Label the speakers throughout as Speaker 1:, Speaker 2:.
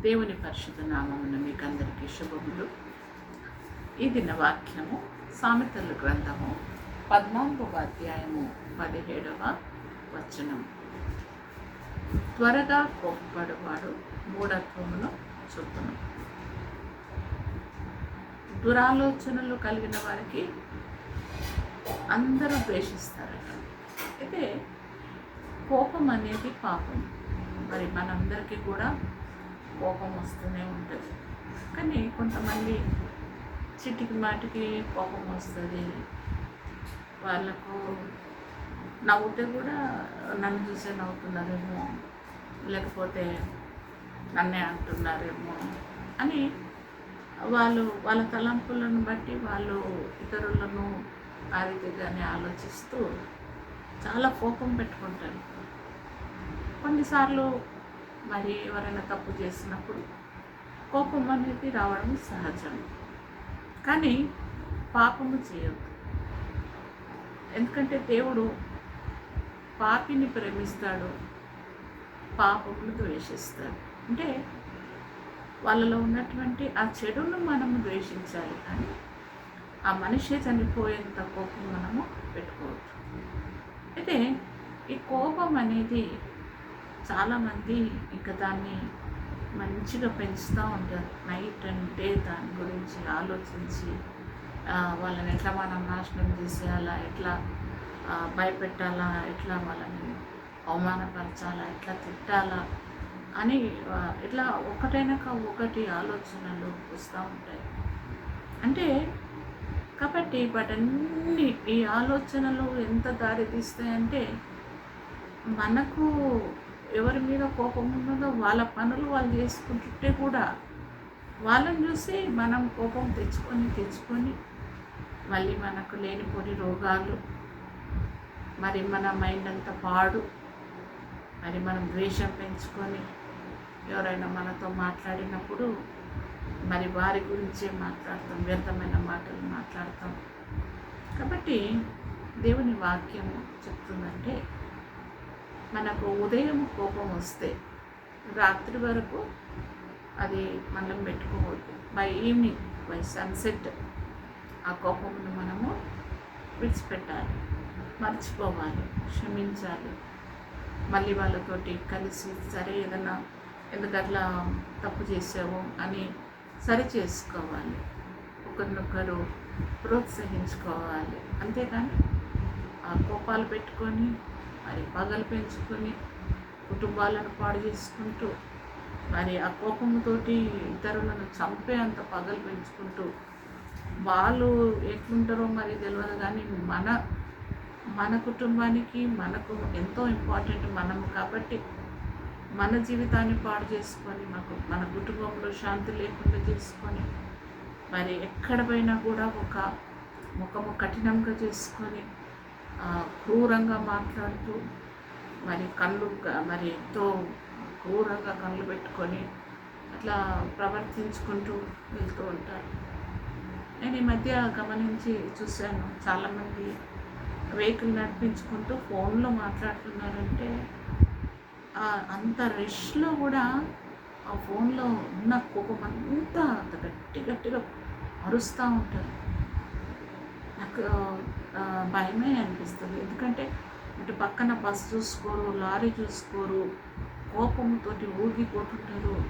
Speaker 1: దేవుని పరిశుద్ధ నామమున మీకు అందరికీ శుభములు. ఈ దిన వాక్యము సామెతల గ్రంథము పద్నాలుగవ అధ్యాయము పదిహేడవ వచనం. త్వరగా కోప్పడువాడు మూఢత్వమును చొప్పును దురాలోచనలు కలిగిన వారికి అందరూ ద్వేషిస్తారట. అయితే కోపం అనేది పాపం. మరి మనందరికీ కూడా కోపం వస్తూనే ఉంటుంది. కానీ కొంతమంది చిటికి మాటికి కోపం వస్తుంది వాళ్ళకు నవ్వుతే కూడా నన్ను చూసే నవ్వుతున్నారేమో లేకపోతే నన్నే అంటున్నారేమో అని వాళ్ళు వాళ్ళ తలంపులను బట్టి వాళ్ళు ఇతరులను ఆ రీతిగానే ఆలోచిస్తూ చాలా కోపం పెట్టుకుంటారు. కొన్నిసార్లు మరి ఎవరైనా తప్పు చేసినప్పుడు కోపం అనేది రావడం సహజం. కానీ పాపము చేయొద్దు. ఎందుకంటే దేవుడు పాపిని ప్రేమిస్తాడు పాపమును ద్వేషిస్తాడు. అంటే వాళ్ళలో ఉన్నటువంటి ఆ చెడును మనము ద్వేషించాలి కానీ ఆ మనిషి చనిపోయేంత కోపం మనము పెట్టుకోవద్దు. అయితే ఈ కోపం అనేది చాలామంది ఇంకా దాన్ని మంచిగా పెంచుతూ ఉంటారు. నైట్ అంటే దాని గురించి ఆలోచించి వాళ్ళని ఎట్లా మనం నాశనం చేసేయాలా ఎట్లా భయపెట్టాలా ఎట్లా వాళ్ళని అవమానపరచాలా ఎట్లా తిట్టాలా అని ఇట్లా ఒకటైనాక ఒకటి ఆలోచనలు వస్తూ ఉంటాయి. అంటే కాబట్టి వాటన్ని ఈ ఆలోచనలు ఎంత దారి తీస్తాయంటే మనకు ఎవరి మీద కోపం ఉన్నదో వాళ్ళ పనులు వాళ్ళు చేసుకుంటుంటే కూడా వాళ్ళని చూసి మనం కోపం తెచ్చుకొని తెచ్చుకొని మళ్ళీ మనకు లేనిపోని రోగాలు మరి మన మైండ్ అంతా పాడు మరి మనం ద్వేషం పెంచుకొని ఎవరైనా మనతో మాట్లాడినప్పుడు మరి వారి గురించే మాట్లాడతాం వ్యర్థమైన మాటలు మాట్లాడతాం. కాబట్టి దేవుని వాక్యం చెప్తుందంటే మనకు ఉదయం కోపం వస్తే రాత్రి వరకు అది మనం పెట్టుకోవద్దు బై ఈవినింగ్ బై సన్సెట్ ఆ కోపమును మనము విడిచిపెట్టాలి మర్చిపోవాలి క్షమించాలి. మళ్ళీ వాళ్ళతోటి కలిసి సరే ఏదైనా ఎందుకు అట్లా తప్పు చేసావు అని సరి చేసుకోవాలి. ఒకరినొకరు ప్రోత్సహించుకోవాలి. అంతేకాని ఆ కోపాలు పెట్టుకొని మరి పగలు పెంచుకొని కుటుంబాలను పాడు చేసుకుంటూ మరి ఆ కోపంతోటి ఇతరులను చంపే అంత పగలు పెంచుకుంటూ వాళ్ళు ఎట్లుంటారో మరి తెలియదు కానీ మన మన కుటుంబానికి మనకు ఎంతో ఇంపార్టెంట్ మనము కాబట్టి మన జీవితాన్ని పాడు చేసుకొని మాకు మన కుటుంబంలో శాంతి లేకుండా చేసుకొని మరి ఎక్కడ పోయినా కూడా ఒక ముఖము కఠినంగా చేసుకొని క్రూరంగా మాట్లాడుతూ మరి కళ్ళు మరి ఎంతో క్రూరంగా కళ్ళు పెట్టుకొని అట్లా ప్రవర్తించుకుంటూ వెళ్తూ ఉంటారు. నేను ఈ మధ్య గమనించి చూశాను చాలామంది వెహికల్ నడిపించుకుంటూ ఫోన్లో మాట్లాడుతున్నారంటే అంత రష్లో కూడా ఆ ఫోన్లో ఉన్న కోపం అంతా అంత గట్టి గట్టిగా అరుస్తూ ఉంటారు. నాకు భయమే అనిపిస్తుంది. ఎందుకంటే ఇటు పక్కన బస్సు చూసుకోరు లారీ చూసుకోరు కోపంతో ఊగిపోతుంటారు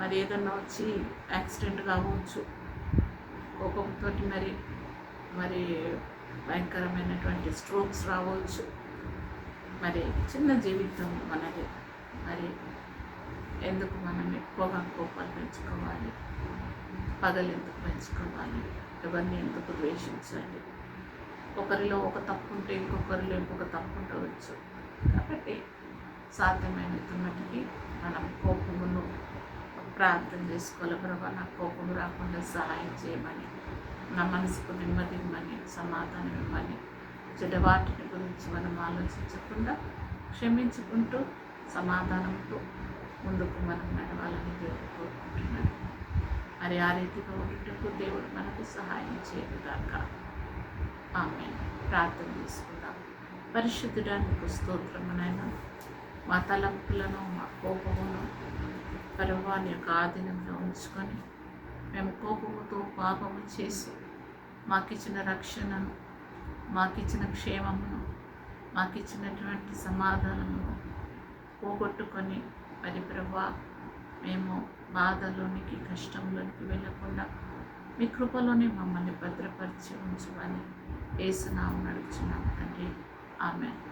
Speaker 1: మరి ఏదన్నా వచ్చి యాక్సిడెంట్ కావచ్చు కోపంతో మరి మరి భయంకరమైనటువంటి స్ట్రోక్స్ రావచ్చు. మరి చిన్న జీవితం మనది. మరి ఎందుకు మనం ఎక్కువగా కోపాలు పెంచుకోవాలి? పగలు ఎందుకు పెంచుకోవాలి? ఎవరిని ఎందుకు ద్వేషించాలి ఒకరిలో ఒక తప్పు ఉంటే ఇంకొకరిలో ఇంకొక తప్పు ఉండవచ్చు కాబట్టి సాధ్యమైనంత మటుకి మనం కోపమును ప్రార్థన చేసుకోవాలి. ప్రభా నాకు కోపం రాకుండా సహాయం చేయమని నా మనసుకు నెమ్మది ఇవ్వమని సమాధానం ఇవ్వమని చెడవాటిని గురించి మనం ఆలోచించకుండా క్షమించుకుంటూ సమాధానంతో ముందుకు మనం నడవాలని దేవుడు కోరుకుంటున్నాడు. మరి ఆ రీతిగా ఉండేటప్పుడు దేవుడు మనకు సహాయం చేయదుగాక ఆమె ప్రార్థన చేసుకుందాం. పరిశుద్ధుడానికి స్తోత్రమునైనా మా తలంపులను మా కోపమును పరవాని యొక్క ఆధీనంలో ఉంచుకొని మేము కోపముతో పాపము చేసి మాకిచ్చిన రక్షణను మాకిచ్చిన క్షేమమును మాకిచ్చినటువంటి సమాధానమును పోగొట్టుకొని మరి ప్రభా మేము బాధలోనికి కష్టంలోనికి వెళ్ళకుండా మీ కృపలోనే మమ్మల్ని భద్రపరిచి ఉంచమని ఏసునామం నడుచున్నాం తండ్రి. ఆమె